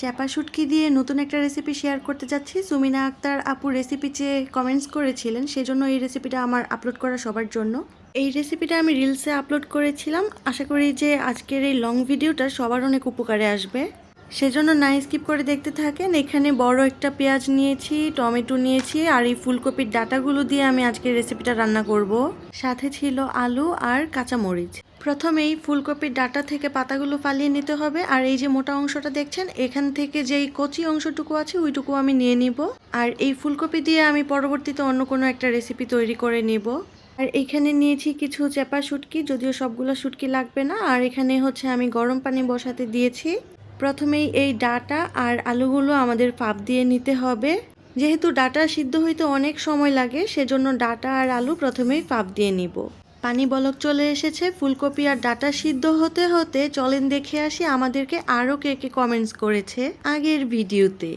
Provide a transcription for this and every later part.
চ্যাপা শুটকি দিয়ে নতুন একটা রেসিপি শেয়ার করতে যাচ্ছি। সুমিনা আক্তার আপু রেসিপি চেয়ে কমেন্টস করেছিলেন, সেজন্য এই রেসিপিটা আমার আপলোড করা সবার জন্য। এই রেসিপিটা আমি রিলসে আপলোড করেছিলাম। আশা করি যে আজকের এই লং ভিডিওটা সবার অনেক উপকারে আসবে। সেজন্য নাই স্কিপ করে দেখতে থাকেন। এখানে বড় একটা পেঁয়াজ নিয়েছি, টমেটো নিয়েছি আর এই ফুলকপির ডাটাগুলো দিয়ে আমি আজকের রেসিপিটা রান্না করব। সাথে ছিল আলু আর কাঁচামরিচ। প্রথমেই ফুলকপির ডাটা থেকে পাতাগুলো ফালিয়ে নিতে হবে আর এই যে মোটা অংশটা দেখছেন, এখান থেকে যেই কচি অংশটুকু আছে ওইটুকু আমি নিয়ে নিব। আর এই ফুলকপি দিয়ে আমি পরবর্তীতে অন্য কোনো একটা রেসিপি তৈরি করে নিব। আর এখানে নিয়েছি কিছু চেপা শুটকি, যদিও সবগুলো শুটকি লাগবে না। আর এখানে হচ্ছে আমি গরম পানি বসাতে দিয়েছি। প্রথমেই এই ডাটা আর আলুগুলো আমাদের পাপ দিয়ে নিতে হবে। যেহেতু ডাটা সিদ্ধ হইতে অনেক সময় লাগে, সেজন্য ডাটা আর আলু প্রথমেই পাপ দিয়ে নিব। পানি বলক চলে এসেছে, ফুলকপি আর ডাটা সিদ্ধ হতে হতে চলেন দেখে আসি আমাদেরকে আরও কে কে কমেন্টস করেছে আগের ভিডিওতে।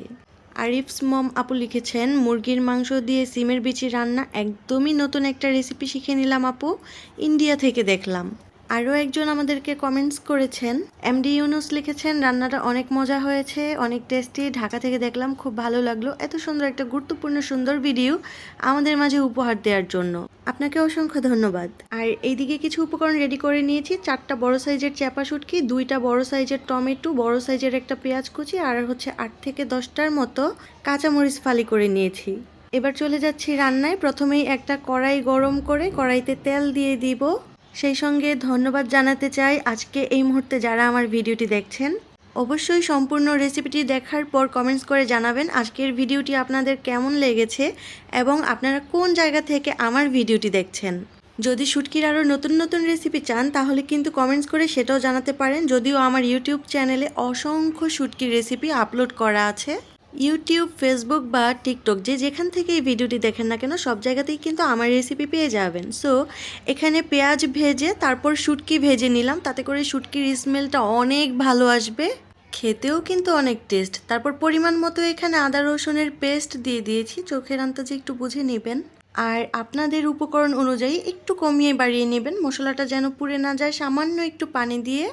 আরিফস মম আপু লিখেছেন, মুরগির মাংস দিয়ে সিমের বিচি রান্না একদমই নতুন একটা রেসিপি শিখে নিলাম আপু। ইন্ডিয়া থেকে দেখলাম। আরও একজন আমাদেরকে কমেন্টস করেছেন। এমডি ইউনুস লিখেছেন, রান্নাটা অনেক মজা হয়েছে, অনেক টেস্টি ঢাকা থেকে দেখলাম, খুব ভালো লাগল। এত সুন্দর একটা গুরুত্বপূর্ণ সুন্দর ভিডিও আমাদের মাঝে উপহার দেওয়ার জন্য। আপনাকে অসংখ্য ধন্যবাদ। আর এইদিকে কিছু উপকরণ রেডি করে নিয়েছি। চারটা বড় সাইজের চ্যাপা শুটকি, দুইটা বড় সাইজের টমেটো, বড় সাইজের একটা পেঁয়াজ কুচি, আর হচ্ছে আট থেকে দশটার মতো কাঁচামরিচ ফালি করে নিয়েছি। এবার চলে যাচ্ছি রান্নায়। প্রথমেই একটা কড়াই গরম করে কড়াইতে তেল দিয়ে দিব। সেই সঙ্গে ধন্যবাদ জানাতে চাই আজকে এই মুহূর্তে যারা আমার ভিডিওটি দেখছেন। অবশ্যই সম্পূর্ণ রেসিপিটি দেখার পর কমেন্টস করে জানাবেন আজকের ভিডিওটি আপনাদের কেমন লেগেছে এবং আপনারা কোন জায়গা থেকে আমার ভিডিওটি দেখছেন। যদি শুটকির আরও নতুন নতুন রেসিপি চান, তাহলে কিন্তু কমেন্টস করে সেটাও জানাতে পারেন। যদিও আমার ইউটিউব চ্যানেলে অসংখ্য শুটকির রেসিপি আপলোড করা আছে। ইউটিউব ফেসবুক বা টিকটক যে যেখান থেকে এই ভিডিওটি দেখেন না কেন, সব জায়গাতেই কিন্তু আমার রেসিপি পেয়ে যাবেন। সো এখানে পেঁয়াজ ভেজে, তারপর শুটকি ভেজে নিলাম, তাতে করে শুটকির স্মেলটা অনেক ভালো আসবে। খেতেও কিন্তু অনেক টেস্ট তারপর পরিমাণ মতো এখানে আদা রসুনের পেস্ট দিয়ে দিয়েছি, চোখের আন্তাজে একটু বুঝে নেবেন। আর আপনাদের উপকরণ অনুযায়ী একটু কমিয়ে বাড়িয়ে নেবেন, মশলাটা যেন পুড়ে না যায়। সামান্য একটু পানি দিয়ে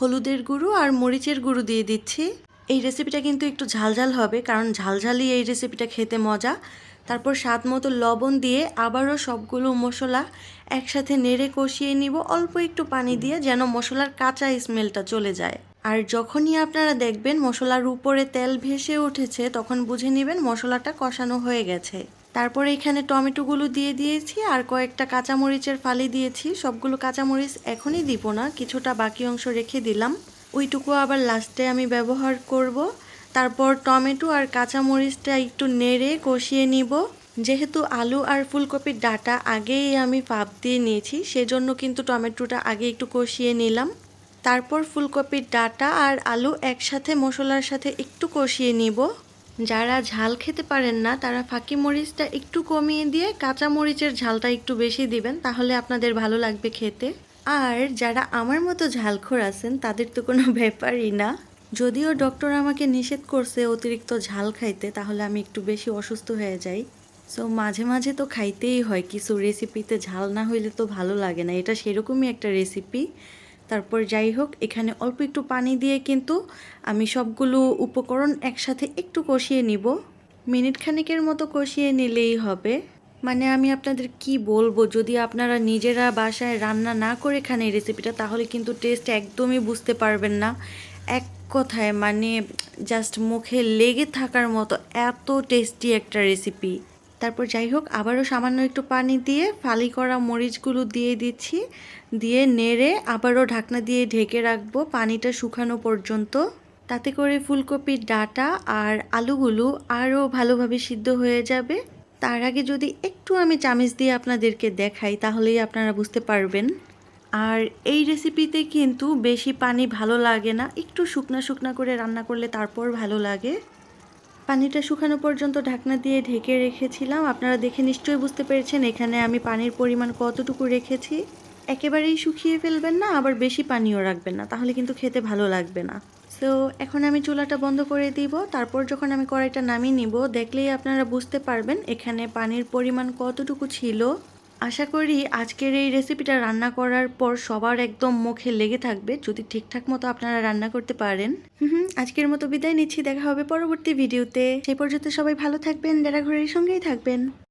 হলুদের গুঁড়ো আর মরিচের গুঁড়ো দিয়ে দিচ্ছি। এই রেসিপিটা কিন্তু একটু ঝালঝাল হবে, কারণ ঝালঝালি এই রেসিপিটা খেতে মজা। তারপর স্বাদ মতো লবণ দিয়ে আবারও সবগুলো মশলা একসাথে নেড়ে কষিয়ে নিব, অল্প একটু পানি দিয়ে যেন মশলার কাঁচা স্মেলটা চলে যায়। আর যখনই আপনারা দেখবেন মশলার উপরে তেল ভেসে উঠেছে, তখন বুঝে নেবেন মশলাটা কষানো হয়ে গেছে। তারপরে এখানে টমেটোগুলো দিয়ে দিয়েছি, আর কয়েকটা কাঁচামরিচের ফালি দিয়েছি। সবগুলো কাঁচামরিচ এখনই দিব না, কিছুটা বাকি অংশ রেখে দিলাম। ওইটুকু আবার লাস্টে আমি ব্যবহার করব। তারপর টমেটো আর কাঁচামরিচটা একটু নেড়ে কষিয়ে নিব। যেহেতু আলু আর ফুলকপির ডাটা আগেই আমি ফাপ দিয়ে নিয়েছি, সেজন্য কিন্তু টমেটোটা আগে একটু কষিয়ে নিলাম। তারপর ফুলকপির ডাটা আর আলু একসাথে মশলার সাথে একটু কষিয়ে নিব। যারা ঝাল খেতে পারেন না, তারা ফাঁকি মরিচটা একটু কমিয়ে দিয়ে কাঁচা মরিচের ঝালটা একটু বেশি দিবেন, তাহলে আপনাদের ভালো লাগবে খেতে। আর যারা আমার মতো ঝালখোর আছেন, তাদের তো কোনো ব্যাপারই না। যদিও ডক্টর আমাকে নিষেধ করছে অতিরিক্ত ঝাল খাইতে, তাহলে আমি একটু বেশি অসুস্থ হয়ে যাই। সো মাঝে মাঝে তো খাইতেই হয়, কিছু রেসিপিতে ঝাল না হইলে তো ভালো লাগে না। এটা সেরকমই একটা রেসিপি তারপর যাই হোক, এখানে অল্প একটু পানি দিয়ে কিন্তু আমি সবগুলো উপকরণ একসাথে একটু কষিয়ে নিব। মিনিট খানিকের মতো কষিয়ে নিলেই হবে। মানে আমি আপনাদের কি বলব? যদি আপনারা নিজেরা বাসায় রান্না না করে খান এই রেসিপিটা তাহলে কিন্তু টেস্ট একদমই বুঝতে পারবেন না। এক কথায় মানে জাস্ট মুখে লেগে থাকার মতো এত টেস্টি একটা রেসিপি তারপর যাই হোক, আবারও সামান্য একটু পানি দিয়ে ফালি করা মরিচগুলো দিয়ে দিচ্ছি। দিয়ে নেড়ে আবারও ঢাকনা দিয়ে ঢেকে রাখব পানিটা শুকানো পর্যন্ত। তাতে করে ফুলকপির ডাটা আর আলুগুলো আরও ভালোভাবে সিদ্ধ হয়ে যাবে। তার আগে যদি একটু আমি চামিচ দিয়ে আপনাদেরকে দেখাই, তাহলেই আপনারা বুঝতে পারবেন। আর এই রেসিপিতে কিন্তু বেশি পানি ভালো লাগে না। একটু শুকনা শুকনা করে রান্না করলে তারপর ভালো লাগে। পানিটা শুকানো পর্যন্ত ঢাকনা দিয়ে ঢেকে রেখেছিলাম। আপনারা দেখে নিশ্চয়ই বুঝতে পেরেছেন, এখানে আমি পানির পরিমাণ কতটুকু রেখেছি। একেবারেই শুকিয়ে ফেলবেন না, আবার বেশি পানিও রাখবেন না, তাহলে কিন্তু খেতে ভালো লাগবে না। সো এখন আমি চুলাটা বন্ধ করে দিব। তারপর যখন আমি কড়াইটা নামিয়ে নিব, দেখলেই আপনারা বুঝতে পারবেন এখানে পানির পরিমাণ কতটুকু ছিল। আশা করি আজকের এই রেসিপিটা রান্না করার পর সবার একদম মুখে লেগে থাকবে, যদি ঠিকঠাক মতো আপনারা রান্না করতে পারেন। হুম আজকের মতো বিদায় নিচ্ছি, দেখা হবে পরবর্তী ভিডিওতে সেই পর্যন্ত সবাই ভালো থাকবেন ডেরা ঘরের সঙ্গেই থাকবেন।